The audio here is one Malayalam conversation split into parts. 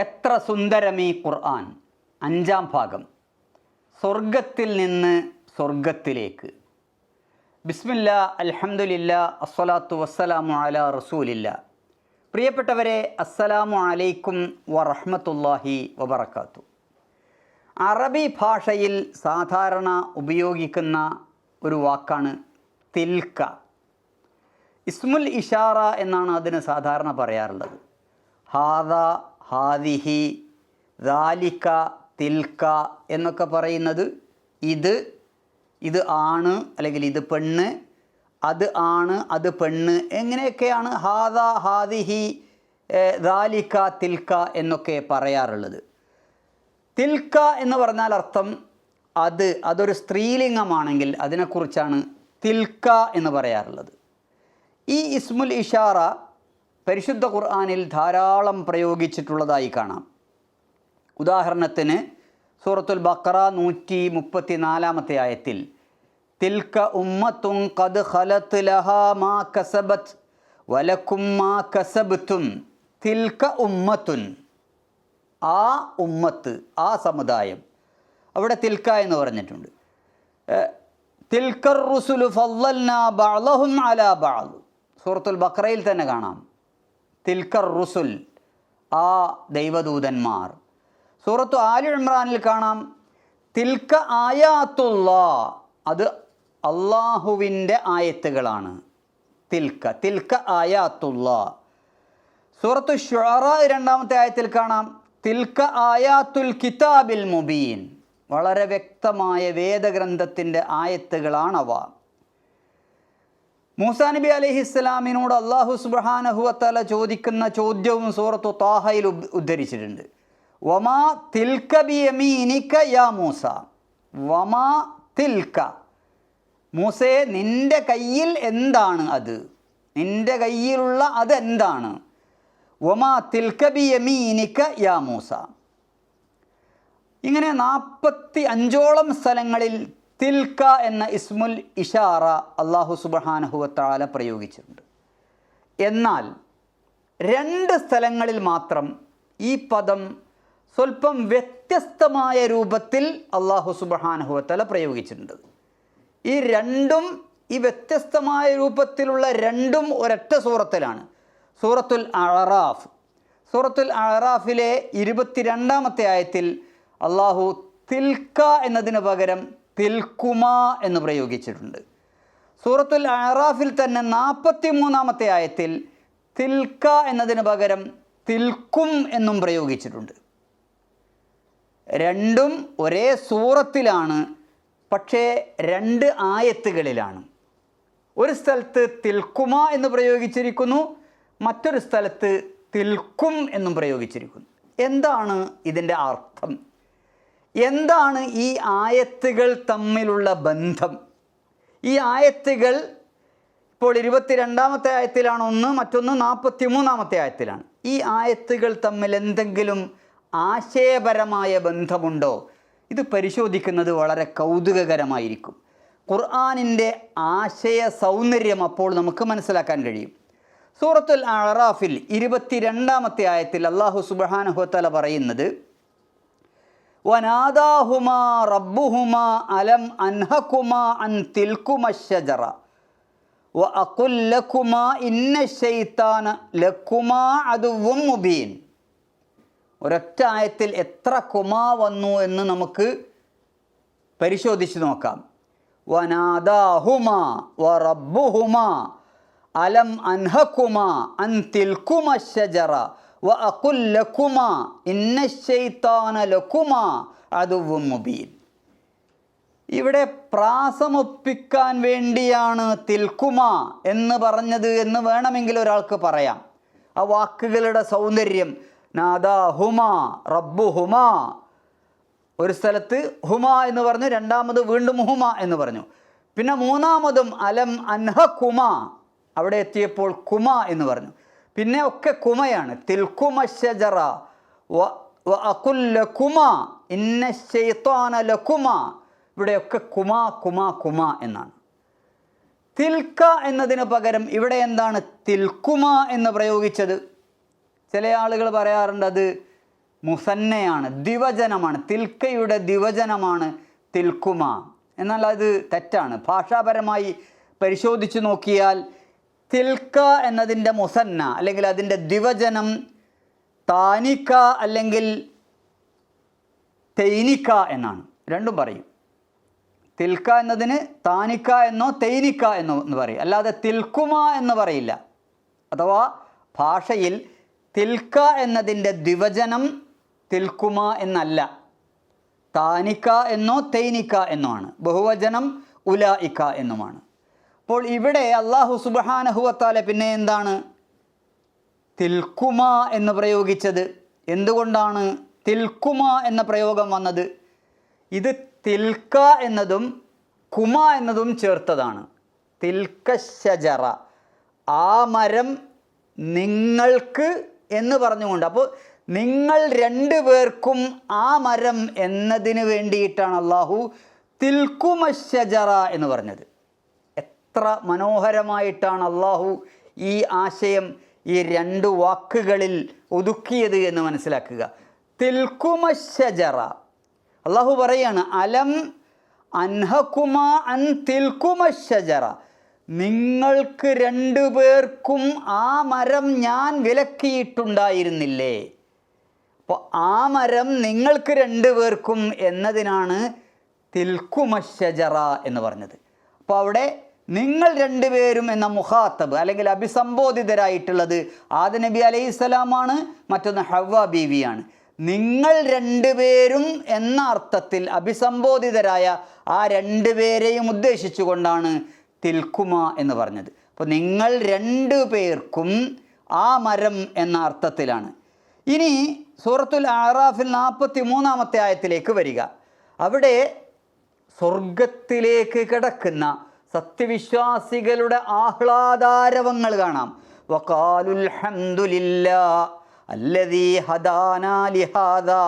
എത്ര സുന്ദരമീ ഖുർആൻ? അഞ്ചാം ഭാഗം. സ്വർഗത്തിൽ നിന്ന് സ്വർഗത്തിലേക്ക്. ബിസ്മില്ല അൽഹംദുലില്ല അസ്സലാത്തു വസ്സലാമു അല റസൂലില്ല. പ്രിയപ്പെട്ടവരെ അസ്സലാമു അലൈക്കും വറഹ്മത്തുള്ളാഹി വബർക്കാത്തു അറബി ഭാഷയിൽ സാധാരണ ഉപയോഗിക്കുന്ന ഒരു വാക്കാണ് തിൽക്ക. ഇസ്മുൽ ഇഷാറ എന്നാണ് അതിന് സാധാരണ പറയാറുള്ളത്. ഹാദ ഹാദിഹി ദാലിക്ക തിൽക്ക എന്നൊക്കെ പറയുന്നത് ഇത് ഇത് ആണ് അല്ലെങ്കിൽ ഇത് പെണ്ണ് അത് ആണ് അത് പെണ്ണ് എങ്ങനെയൊക്കെയാണ് ഹാദ ഹാദിഹി ദാലിക്ക തിൽക്ക എന്നൊക്കെ പറയാറുള്ളത്. തിൽക്ക എന്ന് പറഞ്ഞാൽ അർത്ഥം അത് അതൊരു സ്ത്രീലിംഗമാണെങ്കിൽ അതിനെക്കുറിച്ചാണ് തിൽക്ക എന്ന് പറയാറുള്ളത്. ഈ ഇസ്മുൽ ഇഷാറ പരിശുദ്ധ ഖുർആാനിൽ ധാരാളം പ്രയോഗിച്ചിട്ടുള്ളതായി കാണാം. ഉദാഹരണത്തിന് സൂറത്തുൽ ബക്കറ നൂറ്റി മുപ്പത്തി നാലാമത്തെ ആയത്തിൽ തിൽക്ക ഉമ്മത്തും കത് ഖലത്ത് ലഹാ മാ കസബത്ത് വലക്കും മാ കസബത്തും തിൽക്ക ഉമ്മത്തുൻ. ആ ഉമ്മത്ത് ആ സമുദായം അവിടെ തിൽക്ക എന്ന് പറഞ്ഞിട്ടുണ്ട്. തിൽക്കർ റുസുലു ഫല്ലൽന ബാളഹും അലാ ബാളു സൂറത്തുൽ ബക്രയിൽ തന്നെ കാണാം. തിൽക്കർ റുസുൽ ആ ദൈവദൂതന്മാർ. സൂറത്തു ആലി ഇമ്രാനിൽ കാണാം തിൽക്ക ആയാത്തുള്ള അത് അള്ളാഹുവിന്റെ ആയത്തുകളാണ്. തിൽക്ക തിൽക്ക ആയാത്തുള്ള സൂറത്തു ഷുറ രണ്ടാമത്തെ ആയത്തിൽ കാണാം തിൽക്ക ആയാത്തുൽ കിതാബിൽ മുബീൻ. വളരെ വ്യക്തമായ വേദഗ്രന്ഥത്തിന്റെ ആയത്തുകളാണവ. മൂസാ നബി അലൈഹി ഇസ്ലാമിനോട് അള്ളാഹു സുബ്ഹാനഹുവത്തല ചോദിക്കുന്ന ചോദ്യവും സൂറത്തു താഹയിൽ ഉദ്ധരിച്ചിട്ടുണ്ട്. വമാ തിൽക്ക ബിയമീനിക യാ മൂസ? വമാ തിൽക്ക. മൂസേ നിന്റെ കയ്യിൽ എന്താണ് അത്? നിന്റെ കയ്യിലുള്ള അതെന്താണ് ഒമാ തിൽക്ക എമീനിക്ക യാ മൂസ? ഇങ്ങനെ നാൽപ്പത്തി അഞ്ചോളം സ്ഥലങ്ങളിൽ തിൽക്ക എന്ന ഇസ്മുൽ ഇഷാറ അള്ളാഹു സുബഹാനഹുവത്താല പ്രയോഗിച്ചിട്ടുണ്ട്. എന്നാൽ രണ്ട് സ്ഥലങ്ങളിൽ മാത്രം ഈ പദം സ്വല്പം വ്യത്യസ്തമായ രൂപത്തിൽ അള്ളാഹു സുബഹാനഹുവത്തല പ്രയോഗിച്ചിട്ടുണ്ട്. ഈ രണ്ടും ഈ വ്യത്യസ്തമായ രൂപത്തിലുള്ള രണ്ടും ഒരൊറ്റ സൂറത്തിലാണ്. സൂറത്തുൽ അഴറാഫ് സൂറത്തുൽ അഴറാഫിലെ ഇരുപത്തിരണ്ടാമത്തെ ആയത്തിൽ അള്ളാഹു തിൽക്ക എന്നതിന് പകരം തിൽക്കുമ എന്ന് പ്രയോഗിച്ചിട്ടുണ്ട്. സൂറത്തുൽ അറാഫിൽ തന്നെ നാൽപ്പത്തി മൂന്നാമത്തെ ആയത്തിൽ തിൽക്ക എന്നതിന് പകരം തിൽക്കും എന്നും പ്രയോഗിച്ചിട്ടുണ്ട്. രണ്ടും ഒരേ സൂറത്തിലാണ് പക്ഷേ രണ്ട് ആയത്തുകളിലാണ്. ഒരു സ്ഥലത്ത് തിൽക്കുമ എന്ന് പ്രയോഗിച്ചിരിക്കുന്നു മറ്റൊരു സ്ഥലത്ത് തിൽക്കും എന്നും പ്രയോഗിച്ചിരിക്കുന്നു. എന്താണ് ഇതിന്റെ അർത്ഥം? എന്താണ് ഈ ആയത്തുകൾ തമ്മിലുള്ള ബന്ധം? ഈ ആയത്തുകൾ ഇപ്പോൾ ഇരുപത്തിരണ്ടാമത്തെ ആയത്തിലാണ് ഒന്ന് മറ്റൊന്ന് നാൽപ്പത്തി മൂന്നാമത്തെ ആയത്തിലാണ്. ഈ ആയത്തുകൾ തമ്മിൽ എന്തെങ്കിലും ആശയപരമായ ബന്ധമുണ്ടോ? ഇത് പരിശോധിക്കുന്നത് വളരെ കൗതുകകരമായിരിക്കും. ഖുർആാനിന്റെ ആശയ സൗന്ദര്യം അപ്പോൾ നമുക്ക് മനസ്സിലാക്കാൻ കഴിയും. സൂറത്തുൽ അറാഫിൽ ഇരുപത്തിരണ്ടാമത്തെ ആയത്തിൽ അള്ളാഹു സുബാനഹുത്തല പറയുന്നത് വനാദാഹുമാ റബ്ബുഹുമാ അലം അൻഹക്കുമാ അൻ തിൽക്കുമശജറ വ അക്കുല്ലക്കുമാ ഇന്ന ഷെയ്ത്താന ലക്കുമാ അതുവും മുബീൻ. ഒരൊറ്റ ആയത്തിൽ എത്ര കുമാ വന്നു എന്ന് നമുക്ക് പരിശോധിച്ച് നോക്കാം. വനാദാഹുമാ വ റബ്ബുഹുമാ അലം അൻഹക്കുമാ അൻ തിൽക്കുമശജറ വ മുബീൻ. ഇവിടെ പ്രാസമൊപ്പിക്കാൻ വേണ്ടിയാണ് തിൽക്കുമ എന്ന് പറഞ്ഞത് എന്ന് വേണമെങ്കിൽ ഒരാൾക്ക് പറയാം. ആ വാക്കുകളുടെ സൗന്ദര്യം നാദാ ഹുമ റബ്ബു ഹുമ ഒരു സ്ഥലത്ത് ഹുമ എന്ന് പറഞ്ഞു രണ്ടാമത് വീണ്ടും ഹുമ എന്ന് പറഞ്ഞു. പിന്നെ മൂന്നാമതും അലം അൻഹ കുമ. അവിടെ എത്തിയപ്പോൾ കുമ എന്ന് പറഞ്ഞു. പിന്നെ ഒക്കെ കുമയാണ്. തിൽക്കുമ ഷജറ വ- വ അകുല്ല കുമ ഇന്ന ഇവിടെയൊക്കെ കുമ കുമ കുമ എന്നാണ്. തിൽക്ക എന്നതിന് പകരം ഇവിടെ എന്താണ് തിൽക്കുമ എന്ന് പ്രയോഗിച്ചത്? ചില ആളുകൾ പറയാറുണ്ട് അത് മുസന്നയാണ് ദിവചനമാണ് തിൽക്കയുടെ ദിവചനമാണ് തിൽക്കുമ എന്നാൽ അത് തെറ്റാണ്. ഭാഷാപരമായി പരിശോധിച്ചു നോക്കിയാൽ തിൽക്ക എന്നതിന്റെ മുസന്ന അല്ലെങ്കിൽ അതിന്റെ ദിവചനം താനിക്ക അല്ലെങ്കിൽ തേനിക്ക എന്നാണ്. രണ്ടും പറയും. തിൽക്ക എന്നതിന് താനിക്ക എന്നോ തേനിക്ക എന്നോ എന്ന് പറയും. അല്ലാതെ തിൽക്കുമ എന്ന് പറയില്ല. അഥവാ ഭാഷയിൽ തിൽക്ക എന്നതിന്റെ ദ്വിവചനം തിൽക്കുമ എന്നല്ല. താനിക്ക എന്നോ തേനിക്ക എന്നോ ആണ്. ബഹുവചനം ഉലായിക്ക എന്നുമാണ്. അപ്പോൾ ഇവിടെ അള്ളാഹു സുബഹാനഹുവത്താലെ പിന്നെ എന്താണ്? തിൽക്കുമ എന്ന് പ്രയോഗിച്ചത്. എന്തുകൊണ്ടാണ് തിൽക്കുമ എന്ന പ്രയോഗം വന്നത്? ഇത് തിൽക്ക എന്നതും കുമ എന്നതും ചേർത്തതാണ്. തിൽക്ക ശജറ. ആ മരം നിങ്ങൾക്ക് എന്ന് പറഞ്ഞുകൊണ്ട്. അപ്പോൾ നിങ്ങൾ രണ്ടു പേർക്കും ആ മരം എന്നതിന് വേണ്ടിയിട്ടാണ് അള്ളാഹു തിൽക്കുമ ശജറ എന്ന് പറഞ്ഞത്. എത്ര മനോഹരമായിട്ടാണ് അള്ളാഹു ഈ ആശയം ഈ രണ്ട് വാക്കുകളിൽ ഒതുക്കിയത് എന്ന് മനസ്സിലാക്കുക. തിൽക്കുമശജറ അള്ളാഹു പറയാണ് അലം അൻഹകുമ അൻ തിൽക്കുമശജറ നിങ്ങൾക്ക് രണ്ടു പേർക്കും ആ മരം ഞാൻ വിലക്കിയിട്ടുണ്ടായിരുന്നില്ലേ? അപ്പോൾ ആ മരം നിങ്ങൾക്ക് രണ്ടു പേർക്കും എന്നതിനാണ് തിൽക്കുമശജറ എന്ന് പറഞ്ഞത്. അപ്പോൾ അവിടെ നിങ്ങൾ രണ്ടുപേരും എന്ന മുഖാത്തബ് അല്ലെങ്കിൽ അഭിസംബോധിതരായിട്ടുള്ളത് ആദ നബി അലൈഹി സ്വലാമാണ് മറ്റൊന്ന് ഹവ ബീവിയാണ്. നിങ്ങൾ രണ്ടുപേരും എന്ന അർത്ഥത്തിൽ അഭിസംബോധിതരായ ആ രണ്ടുപേരെയും ഉദ്ദേശിച്ചുകൊണ്ടാണ് തിൽക്കുമ എന്ന് പറഞ്ഞത്. അപ്പോൾ നിങ്ങൾ രണ്ടു പേർക്കും ആ മരം എന്ന അർത്ഥത്തിലാണ്. ഇനി സൂറത്തുൽ ആറാഫിൽ നാൽപ്പത്തി മൂന്നാമത്തെ ആയത്തിലേക്ക് വരിക. അവിടെ സ്വർഗത്തിലേക്ക് കിടക്കുന്ന സത്യവിശ്വാസികളുടെ ആഹ്ലാദാരവങ്ങൾ കാണാം. വക്കാലുൽ ഹംദുലില്ല അല്ലദീ ഹദാനാ ലിഹാദാ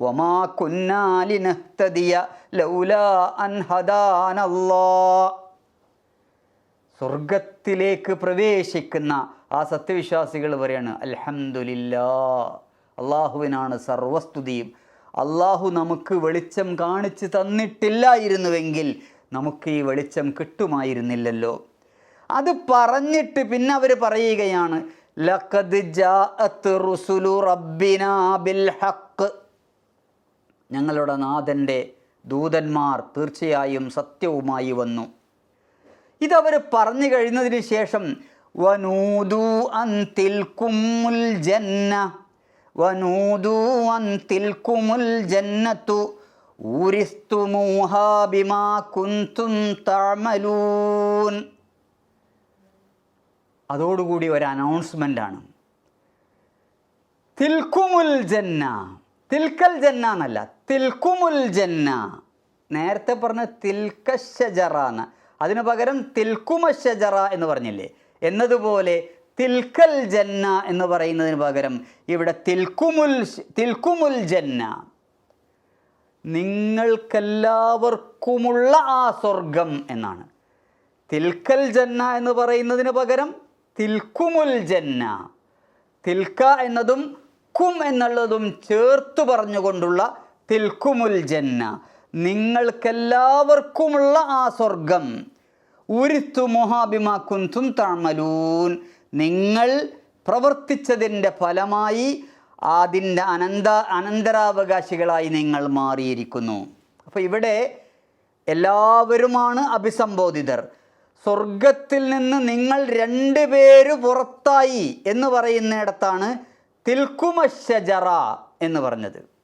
വമാ കുന്നാലിനഹ്തദിയ ലൗലാ അൻ സ്വർഗത്തിലേക്ക് പ്രവേശിക്കുന്ന ആ സത്യവിശ്വാസികൾ പറയാണ് അൽഹംദുലില്ലാ അള്ളാഹുവിനാണ് സർവസ്തുതിയും. അള്ളാഹു നമുക്ക് വെളിച്ചം കാണിച്ചു തന്നിട്ടില്ലായിരുന്നുവെങ്കിൽ നമുക്ക് ഈ വെളിച്ചം കിട്ടുമായിരുന്നില്ലല്ലോ. അത് പറഞ്ഞിട്ട് പിന്നെ അവർ പറയുകയാണ് ലഖദ് ജാഅത്ത് റുസുലു ബിൽ ഹഖ് ഞങ്ങളുടെ നാഥന്റെ ദൂതന്മാർ തീർച്ചയായും സത്യവുമായി വന്നു. ഇതവർ പറഞ്ഞു കഴിഞ്ഞതിന് ശേഷം വനൂദു അന്തിൽ കുമുൽ ജന്ന വനൂദു അന്തിൽ കുമുൽ ജന്നത്തു. അതോടുകൂടി ഒരു അനൗൺസ്മെന്റ് ആണ്. തിൽക്കുമുൽ ജന്ന. തിൽക്കൽ ജന്ന എന്നല്ല തിൽക്കുമുൽ ജന്ന. നേരത്തെ പറഞ്ഞ തിൽക്കശജറ എന്ന് അതിനു പകരം തിൽക്കുമശജറ എന്ന് പറഞ്ഞില്ലേ? എന്നതുപോലെ തിൽക്കൽ ജന്ന എന്ന് പറയുന്നതിന് പകരം ഇവിടെ തിൽക്കുമുൽ തിൽക്കുമുൽ ജന്ന. നിങ്ങൾക്കെല്ലാവർക്കുമുള്ള ആ സ്വർഗം എന്നാണ്. തിൽക്കൽ ജന്ന എന്ന് പറയുന്നതിന് പകരം തിൽക്കുമുൽ ജന്ന. തിൽക്ക എന്നതും കും എന്നുള്ളതും ചേർത്ത് പറഞ്ഞുകൊണ്ടുള്ള തിൽക്കുമുൽ ജന്ന. നിങ്ങൾക്കെല്ലാവർക്കുമുള്ള ആ സ്വർഗം. ഉരുത്തു മൊഹാബിമ കുന്തും തമലൂൻ നിങ്ങൾ പ്രവർത്തിച്ചതിന്റെ ഫലമായി അതിന്റെ അനന്ത അനന്തരാവകാശികളായി നിങ്ങൾ മാറിയിരിക്കുന്നു. അപ്പോൾ ഇവിടെ എല്ലാവരുമാണ് അഭിസംബോധിതർ. സ്വർഗത്തിൽ നിന്ന് നിങ്ങൾ രണ്ട് പേര് പുറത്തായി എന്ന് പറയുന്നിടത്താണ് തിൽക്കുമശജറ എന്ന് പറഞ്ഞത്.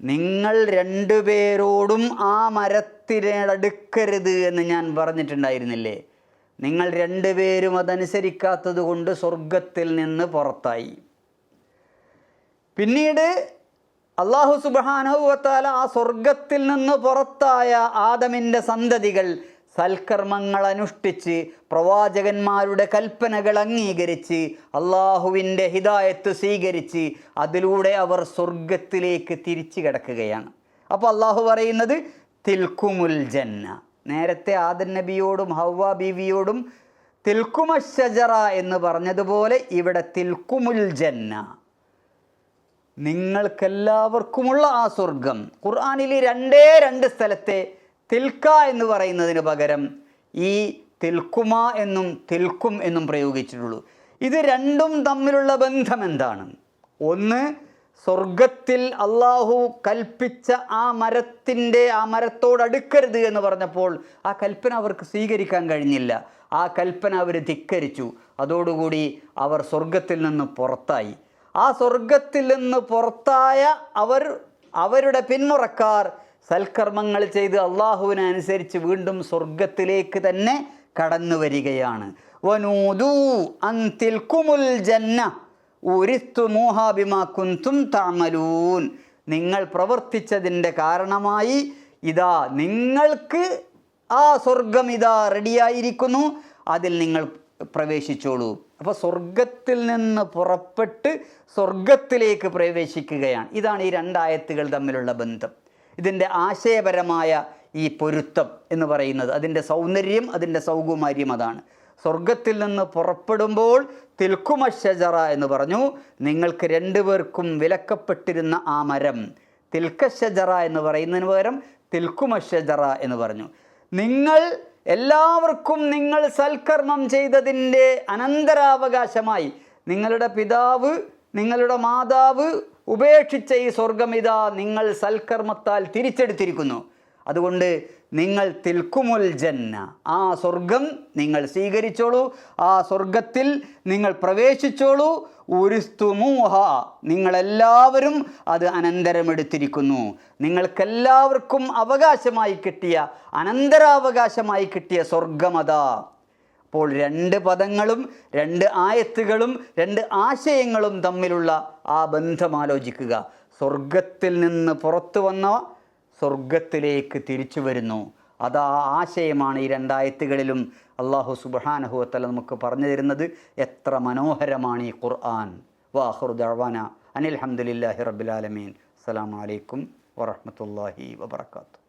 നിങ്ങൾ രണ്ടുപേരോടും ആ മരത്തിനടുക്കരുത് എന്ന് ഞാൻ പറഞ്ഞിട്ടുണ്ടായിരുന്നില്ലേ? നിങ്ങൾ രണ്ടുപേരും അതനുസരിക്കാത്തത് കൊണ്ട് സ്വർഗത്തിൽ നിന്ന് പുറത്തായി. പിന്നീട് അള്ളാഹു സുബാനഹുവത്താല ആ സ്വർഗത്തിൽ നിന്ന് പുറത്തായ ആദമിന്റെ സന്തതികൾ സൽക്കർമ്മങ്ങൾ അനുഷ്ഠിച്ച് പ്രവാചകന്മാരുടെ കൽപ്പനകൾ അംഗീകരിച്ച് അള്ളാഹുവിന്റെ ഹിതായത്ത് സ്വീകരിച്ച് അതിലൂടെ അവർ സ്വർഗത്തിലേക്ക് തിരിച്ചു കിടക്കുകയാണ്. അപ്പോൾ അള്ളാഹു പറയുന്നത് തിൽക്കുമുൽ ജന്ന. നേരത്തെ ആദൻ നബിയോടും ഹവ്വ ബീവിയോടും തിൽക്കുമശജറ എന്ന് പറഞ്ഞതുപോലെ ഇവിടെ തിൽക്കുമുൽ ജന്ന. നിങ്ങൾക്കെല്ലാവർക്കുമുള്ള ആ സ്വർഗം. ഖുർആാനിൽ രണ്ടേ രണ്ട് സ്ഥലത്തെ തിൽക്ക എന്ന് പറയുന്നതിന് പകരം ഈ തിൽക്കുമ എന്നും തിൽക്കും എന്നും പ്രയോഗിച്ചിട്ടുള്ളൂ. ഇത് രണ്ടും തമ്മിലുള്ള ബന്ധം എന്താണ് ഒന്ന് സ്വർഗത്തിൽ അള്ളാഹു കൽപ്പിച്ച ആ മരത്തിന്റെ ആ മരത്തോടടുക്കരുത് എന്ന് പറഞ്ഞപ്പോൾ ആ കൽപ്പന അവർക്ക് സ്വീകരിക്കാൻ കഴിഞ്ഞില്ല. ആ കൽപ്പന അവർ ധിക്കരിച്ചു. അതോടുകൂടി അവർ സ്വർഗത്തിൽ നിന്ന് പുറത്തായി. ആ സ്വർഗത്തിൽ നിന്ന് പുറത്തായ അവർ അവരുടെ പിന്മുറക്കാർ സൽക്കർമ്മങ്ങൾ ചെയ്ത് അള്ളാഹുവിനനുസരിച്ച് വീണ്ടും സ്വർഗത്തിലേക്ക് തന്നെ കടന്നു വരികയാണ്. നിങ്ങൾ പ്രവർത്തിച്ചതിന്റെ കാരണമായി ഇതാ നിങ്ങൾക്ക് ആ സ്വർഗം ഇതാ റെഡിയായിരിക്കുന്നു അതിൽ നിങ്ങൾ പ്രവേശിച്ചോളൂ. അപ്പോൾ സ്വർഗത്തിൽ നിന്ന് പുറപ്പെട്ട് സ്വർഗത്തിലേക്ക് പ്രവേശിക്കുകയാണ്. ഇതാണ് ഈ രണ്ടായത്തുകൾ തമ്മിലുള്ള ബന്ധം. ഇതിന്റെ ആശയപരമായ ഈ പൊരുത്തം എന്ന് പറയുന്നത് അതിന്റെ സൗന്ദര്യം അതിന്റെ സൗകുമാര്യം അതാണ്. സ്വർഗത്തിൽ നിന്ന് പുറപ്പെടുമ്പോൾ തിൽക്കുമഷജറ എന്ന് പറഞ്ഞു. നിങ്ങൾക്ക് രണ്ടുപേർക്കും വിലക്കപ്പെട്ടിരുന്ന ആ മരം തിൽക്കഷജറ എന്ന് പറയുന്നതിന് പകരം തിൽക്കുമഷജറ എന്ന് പറഞ്ഞു. നിങ്ങൾ എല്ലാവർക്കും നിങ്ങൾ സൽക്കർമ്മം ചെയ്തതിന്റെ അനന്തരാവകാശമായി നിങ്ങളുടെ പിതാവ് നിങ്ങളുടെ മാതാവ് ഉപേക്ഷിച്ച ഈ സ്വർഗമിത നിങ്ങൾ സൽക്കർമ്മത്താൽ തിരിച്ചെടുത്തിരിക്കുന്നു. അതുകൊണ്ട് നിങ്ങൾ തിൽക്കുമുൽ ജന്ന. ആ സ്വർഗം നിങ്ങൾ സ്വീകരിച്ചോളൂ. ആ സ്വർഗത്തിൽ നിങ്ങൾ പ്രവേശിച്ചോളൂ. ഉരുസ്തുമൂഹ നിങ്ങളെല്ലാവരും അത് അനന്തരമെടുത്തിരിക്കുന്നു. നിങ്ങൾക്കെല്ലാവർക്കും അവകാശമായി കിട്ടിയ അനന്തരാവകാശമായി കിട്ടിയ സ്വർഗമതാ അപ്പോൾ രണ്ട് പദങ്ങളും രണ്ട് ആയത്തുകളും രണ്ട് ആശയങ്ങളും തമ്മിലുള്ള ആ ബന്ധം ആലോചിക്കുക സ്വർഗത്തിൽ നിന്ന് പുറത്തു വന്ന സ്വർഗത്തിലേക്ക് തിരിച്ചു വരുന്നു. അത് ആ ആശയമാണ് ഈ രണ്ടായത്തുകളിലും അള്ളാഹു സുബാനഹുവത്തല നമുക്ക് പറഞ്ഞു തരുന്നത്. എത്ര മനോഹരമാണ് ഈ ഖുർആൻ. വാഹുർ ദവാന അനിൽ ഹംദുലില്ലാഹി അസ്സാം അസ്സലാമു അലൈക്കും വറഹ്മത്തുള്ളാഹി വബർക്കാത്തു